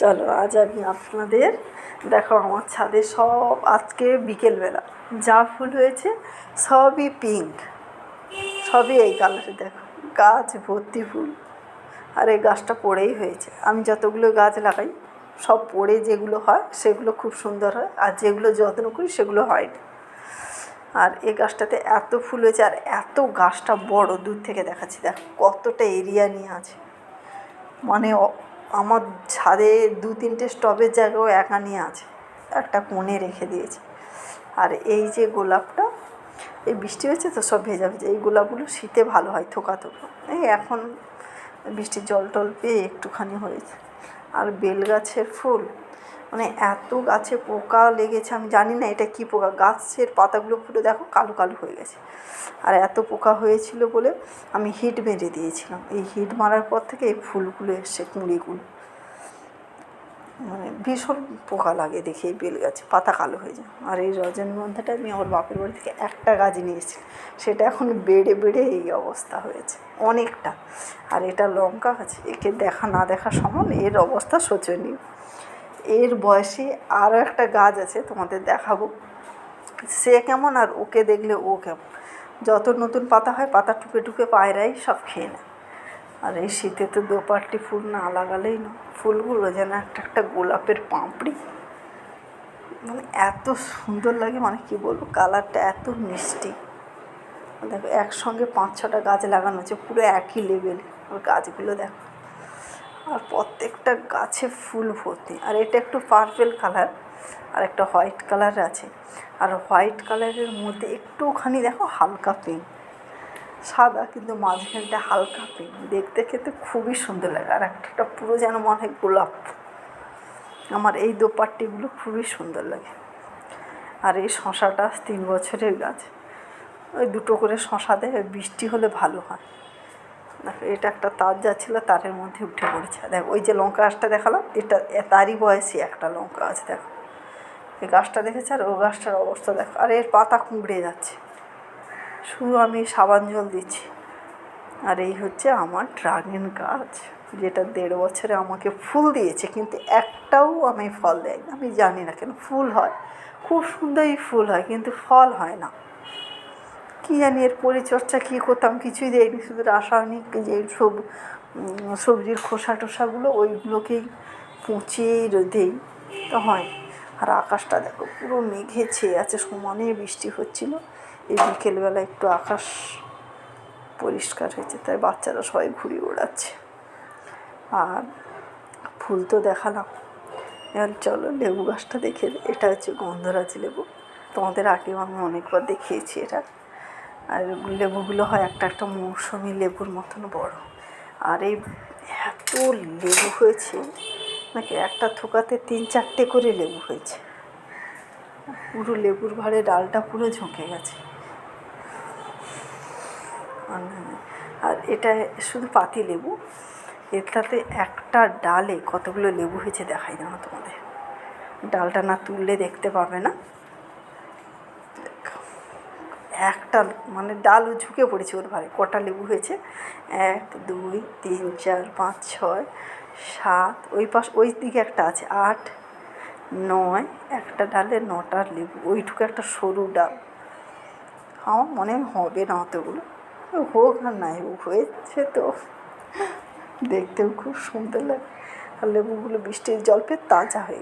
চলো, আজ আমি আপনাদের দেখো আমার ছাদে সব আজকে বিকেলবেলা যা ফুল হয়েছে সবই পিঙ্ক সবই এই কালারে দেখো, গাছ ভর্তি ফুল। আর এই গাছটা পড়েই হয়েছে। আমি যতগুলো গাছ লাগাই, সব পড়ে যেগুলো হয়, সেগুলো খুব সুন্দর হয়। আর যেগুলো যত্ন করি, সেগুলো হয় না আর এই গাছটাতে এত ফুল হয়েছে, আর এত গাছটা বড়, দূর থেকে দেখাচ্ছি। দেখ, কতটা এরিয়া নিয়ে আছে। মানে আমার ছাদে দু তিনটে স্টবের জায়গাও একা নিয়ে আছে। একটা কোণে রেখে দিয়েছে। আর এই যে গোলাপটা, এই বৃষ্টি হয়েছে তো সব ভেজা ভেজা। এই গোলাপগুলো শীতে ভালো হয়, থোকা থোকা। এই এখন বৃষ্টির জল টল পেয়ে একটুখানি হয়েছে। আর বেল গাছের ফুল মানে এত গাছে পোকা লেগেছে, আমি জানি না এটা কী পোকা। গাছের পাতাগুলো পুরো দেখো কালো কালো হয়ে গেছে। আর এত পোকা হয়েছিল বলে আমি হিট মেরে দিয়েছিলাম। এই হিট মারার পর থেকে এই ফুলগুলো এসছে কুঁড়িগুলো মানে ভীষণ পোকা লাগে দেখি এই বেল গাছে, পাতা কালো হয়ে যায়। আর এই রজনীগন্ধাটা আমি আমার বাপের বাড়ি থেকে একটা গাছ নিয়ে এসেছি। সেটা এখন বেড়ে বেড়ে এই অবস্থা হয়েছে, অনেকটা। আর এটা লঙ্কা গাছ, একে দেখা না দেখা সমান এর অবস্থা শোচনীয়। এর বয়সে আরও একটা গাছ আছে, তোমাদের দেখাবো। সে কেমন আর ওকে দেখলে ও কেমন? যত নতুন পাতা হয়, পাতা টুকে টুকে পায়রাই সব খেয়ে নেয়। আর এই শীতে তো দোপাট্টি ফুল না লাগালেই না ফুলগুলো যেন একটা একটা গোলাপের পাঁপড়ি। মানে এত সুন্দর লাগে মানে কি বলব, কালারটা এত মিষ্টি। দেখো, একসঙ্গে পাঁচ ছটা গাছ লাগানো আছে, পুরো একই লেভেল ওর গাছগুলো দেখো। আর প্রত্যেকটা গাছে ফুল ভর্তি। আর এটা একটু পার্পেল কালার আর একটা হোয়াইট কালার আছে। আর হোয়াইট কালারের মধ্যে একটুখানি দেখো হালকা পিঙ্ক সাদা কিন্তু মাঝখানটা হালকা পিঙ্ক দেখতে খেতে খুবই সুন্দর লাগে। আর একটা পুরো যেন মনে হয় গোলাপ। আমার এই দোপাট্টিগুলো খুবই সুন্দর লাগে। আর এই শশাটা তিন বছরের গাছ। ওই দুটো করে শশা দেয় বৃষ্টি হলে ভালো হয়। এটা একটা তার যাচ্ছিল তারের মধ্যে উঠে পড়েছে। দেখ, ওই যে লঙ্কা গাছটা দেখালাম, এটা তারই বয়সী একটা লঙ্কা গাছ, দেখো। এই গাছটা দেখেছে আর ও গাছটার অবস্থা দেখো। আর এর পাতা কুঁকড়ে যাচ্ছে। শুধু আমি সাবান জল দিচ্ছি। আর এই হচ্ছে আমার ড্রাগন গাছ, যেটা দেড় বছরে আমাকে ফুল দিয়েছে, কিন্তু একটাও আমি ফল দেয়নি। আমি জানি না কেন, ফুল হয়। খুব সুন্দরই ফুল হয়, কিন্তু ফল হয় না। কী জানি এর পরিচর্যা কী করতাম, কিছুই দেয়নি। শুধু রাসায়নিক যে সব সবজির খোসা টোসাগুলো ওইগুলোকেই পচিয়ে দেই, তো হয়। আর আকাশটা দেখো, পুরো মেঘে ছেয়ে আছে, সমানে বৃষ্টি হচ্ছিল। এই বিকেলবেলা একটু আকাশ পরিষ্কার হয়েছে, তাই বাচ্চারা সবাই ঘুরে ওড়াচ্ছে। আর ফুল তো দেখালাম। এবার চলো লেবু গাছটা দেখে এটা হচ্ছে গন্ধরাজ লেবু। তোমাদের আগেও আমি অনেকবার দেখিয়েছি এটা। আর লেবুগুলো হয় একটা একটা মৌসুমি লেবুর মতন বড়। আর এই এত লেবু হয়েছে, নাকি একটা থোকাতে তিন চারটে করে লেবু হয়েছে। পুরো লেবুর ভারে ডালটা পুরো ঝুঁকে গেছে। আর- এটা শুধু পাতি লেবু, এটাতে একটা ডালে কতগুলো লেবু হয়েছে দেখাই না তোমাদের। ডালটা না তুললে দেখতে পাবে না। একটা মানে ডালও ঝুঁকে পড়েছে ওর ভারে কটা লেবু হয়েছে? এক, দুই, তিন, চার, পাঁচ, ছয়, সাত, ওই পাশ, ওই দিকে একটা আছে, আট, নয়, একটা ডালে নটার লেবু, ওইটুকু একটা সরু ডাল। আমার মনে হবে না অতগুলো। হোক আর নাই হোক হয়েছে তো। দেখতেও খুব সুন্দর লাগে। আর লেবুগুলো বৃষ্টির জল পেয়ে তাজা হয়ে